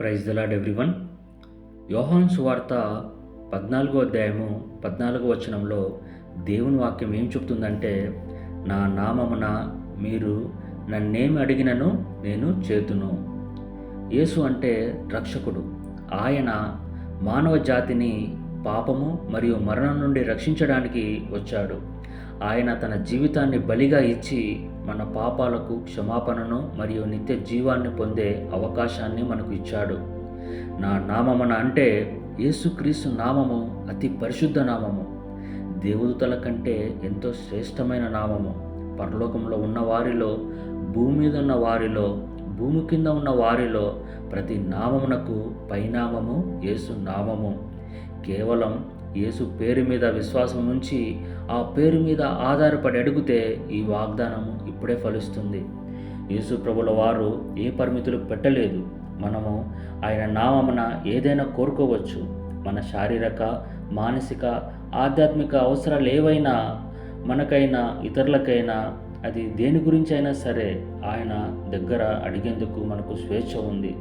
Praise the Lord everyone. యోహాన్ సువార్త పద్నాలుగో అధ్యాయము పద్నాలుగో వచనంలో దేవుని వాక్యం ఏం చెప్తుందంటే నా నామమున మీరు నన్నేమి అడిగినను నేను చేతును. యేసు అంటే రక్షకుడు. ఆయన మానవ జాతిని పాపము మరియు మరణం నుండి రక్షించడానికి వచ్చాడు. ఆయన తన జీవితాన్ని బలిగా ఇచ్చి మన పాపాలకు క్షమాపణను మరియు నిత్య జీవాన్ని పొందే అవకాశాన్ని మనకు ఇచ్చాడు. నా నామమున అంటే యేసుక్రీస్తు నామము అతి పరిశుద్ధ నామము. దేవదూతల కంటే ఎంతో శ్రేష్టమైన నామము. పరలోకంలో ఉన్న వారిలో భూమి మీద ఉన్న వారిలో భూమి కింద ఉన్న వారిలో ప్రతి నామమునకు పైనామము యేసు నామము కేవలం యేసు పేరు మీద విశ్వాసం ఉంచి ఆ పేరు మీద ఆధారపడి అడిగితే ఈ వాగ్దానము ఇప్పుడే ఫలిస్తుంది. యేసు ప్రభుల వారు ఏ పరిమితులు పెట్టలేదు. మనము ఆయన నామమున ఏదైనా కోరుకోవచ్చు. మన శారీరక మానసిక ఆధ్యాత్మిక అవసరాలు ఏవైనా మనకైనా ఇతరులకైనా అది దేని గురించి అయినా సరే ఆయన దగ్గర అడిగేందుకు మనకు స్వేచ్ఛ ఉంది.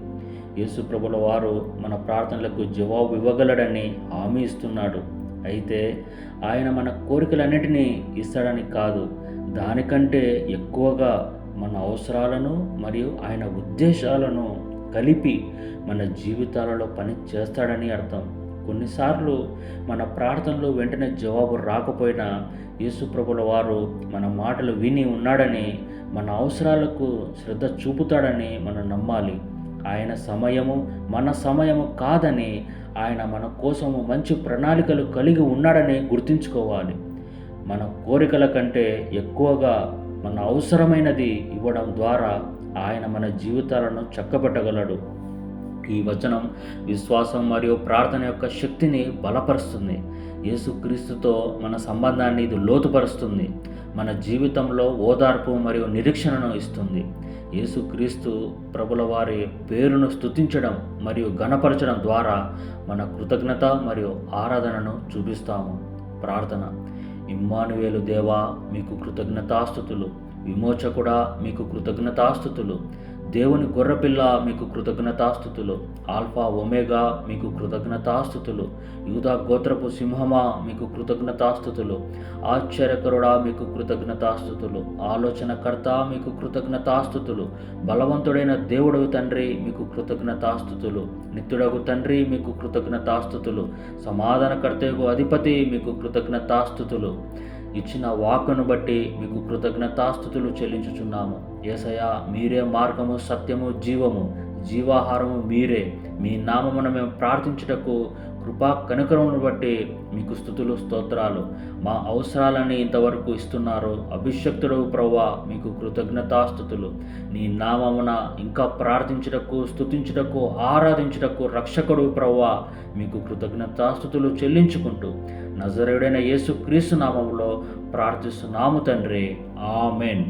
యేసుప్రభుల వారు మన ప్రార్థనలకు జవాబు ఇవ్వగలడని హామీ ఇస్తున్నాడు. అయితే ఆయన మన కోరికలన్నిటినీ ఇస్తాడని కాదు దానికంటే ఎక్కువగా మన అవసరాలను మరియు ఆయన ఉద్దేశాలను కలిపి మన జీవితాలలో పని చేస్తాడని అర్థం. కొన్నిసార్లు మన ప్రార్థనలు వెంటనే జవాబు రాకపోయినా యేసుప్రభుల వారు మన మాటలు విని ఉన్నాడని మన అవసరాలకు శ్రద్ధ చూపుతాడని మనం నమ్మాలి. ఆయన సమయము మన సమయము కాదని ఆయన మన కోసము మంచి ప్రణాళికలు కలిగి ఉన్నాడని గుర్తుంచుకోవాలి. మన కోరికల కంటే ఎక్కువగా మన అవసరమైనది ఇవ్వడం ద్వారా ఆయన మన జీవితాలను చక్కబెట్టగలడు. ఈ వచనం విశ్వాసం మరియు ప్రార్థన యొక్క శక్తిని బలపరుస్తుంది. యేసుక్రీస్తుతో మన సంబంధాన్ని ఇది లోతుపరుస్తుంది. మన జీవితంలో ఓదార్పు మరియు నిరీక్షణను ఇస్తుంది. యేసుక్రీస్తు ప్రభుల వారి పేరును స్తుతించడం మరియు గణపరచడం ద్వారా మన కృతజ్ఞత మరియు ఆరాధనను చూపిస్తాము. ప్రార్థన. ఇమ్మానువేలు దేవా మీకు కృతజ్ఞతాస్థుతులు విమోచకుడా మీకు కృతజ్ఞతాస్థుతులు దేవుని గొర్రపిల్ల మీకు కృతజ్ఞతాస్థుతులు ఆల్ఫా ఒమేగా మీకు కృతజ్ఞతాస్థుతులు యూదా గోత్రపు సింహమా మీకు కృతజ్ఞతాస్థుతులు ఆశ్చర్యకరుడా మీకు కృతజ్ఞతాస్థుతులు ఆలోచనకర్త మీకు కృతజ్ఞతాస్థుతులు బలవంతుడైన దేవుడు తండ్రి మీకు కృతజ్ఞతాస్థుతులు నిత్యుడగు తండ్రి మీకు కృతజ్ఞతాస్థుతులు సమాధానకర్తకు అధిపతి మీకు కృతజ్ఞతాస్థుతులు ఇచ్చిన వాక్కును బట్టి మీకు కృతజ్ఞతాస్థుతులు చెల్లించుచున్నాము. ఏసయ మీరే మార్గము సత్యము జీవము. జీవాహారము మీరే. మీ నామమున మేము ప్రార్థించుటకు కృపా కనుకరమును బట్టి మీకు స్థుతులు స్తోత్రాలు. మా అవసరాలని ఇంతవరకు ఇస్తున్నారు. అభిషక్తుడు ప్రవ్వా మీకు కృతజ్ఞతాస్థుతులు నీ నామమున ఇంకా ప్రార్థించుటకు స్తుతించుటకు ఆరాధించుటకు రక్షకుడు ప్రవ్వా మీకు కృతజ్ఞతాస్థుతులు చెల్లించుకుంటూ. నజరేయుడైన యేసు క్రీస్తు నామంలో ప్రార్థిస్తున్నాము తండ్రి. ఆమెన్.